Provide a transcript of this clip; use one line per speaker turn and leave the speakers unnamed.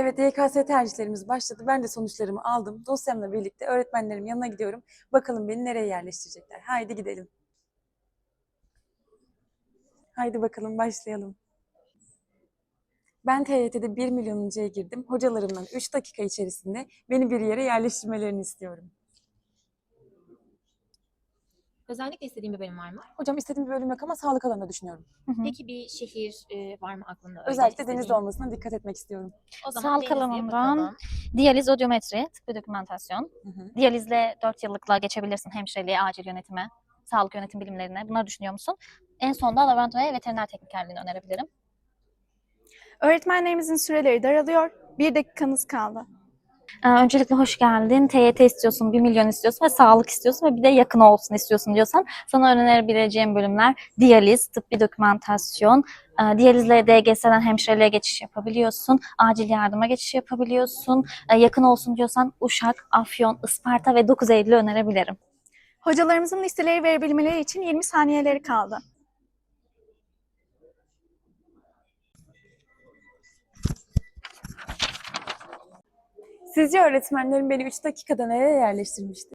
Evet YKS tercihlerimiz başladı. Ben de sonuçlarımı aldım. Dosyamla birlikte öğretmenlerim yanına gidiyorum. Bakalım beni nereye yerleştirecekler. Haydi gidelim. Haydi bakalım başlayalım. Ben TYT'de 1 milyonuncuya girdim. Hocalarımdan 3 dakika içerisinde beni bir yere yerleştirmelerini istiyorum.
Özellikle istediğin bir bölüm var mı?
Hocam istediğim bir bölüm yok ama sağlık alanında düşünüyorum.
Peki bir şehir e, var mı aklında? öyle
Özellikle
istediğin?
denizde olmasına dikkat etmek istiyorum.
O zaman
Sağlık
Denizli'ye
alanından
bakalım.
Diyaliz, odyometri, tıbbi dokümantasyon.
Hı hı.
Diyalizle 4 yıllıkla geçebilirsin hemşireliğe, acil yönetime, sağlık yönetim bilimlerine. Bunları düşünüyor musun? En sonunda laboratuvar ve veteriner teknikerliğini önerebilirim.
Öğretmenlerimizin süreleri daralıyor. Bir dakikanız kaldı.
Ee, öncelikle hoş geldin. TYT istiyorsun, 1 milyon istiyorsun ve sağlık istiyorsun ve bir de yakın olsun istiyorsun diyorsan sana önerebileceğim bölümler diyaliz, tıbbi dokümantasyon, e, diyalizle DGS'den hemşireliğe geçiş yapabiliyorsun, acil yardıma geçiş yapabiliyorsun, E, yakın olsun diyorsan Uşak, Afyon, Isparta ve 9 Eylül'ü önerebilirim.
Hocalarımızın listeleri verebilmeleri için 20 saniyeleri kaldı.
Sizce öğretmenlerim beni 3 dakikada nereye yerleştirmişti?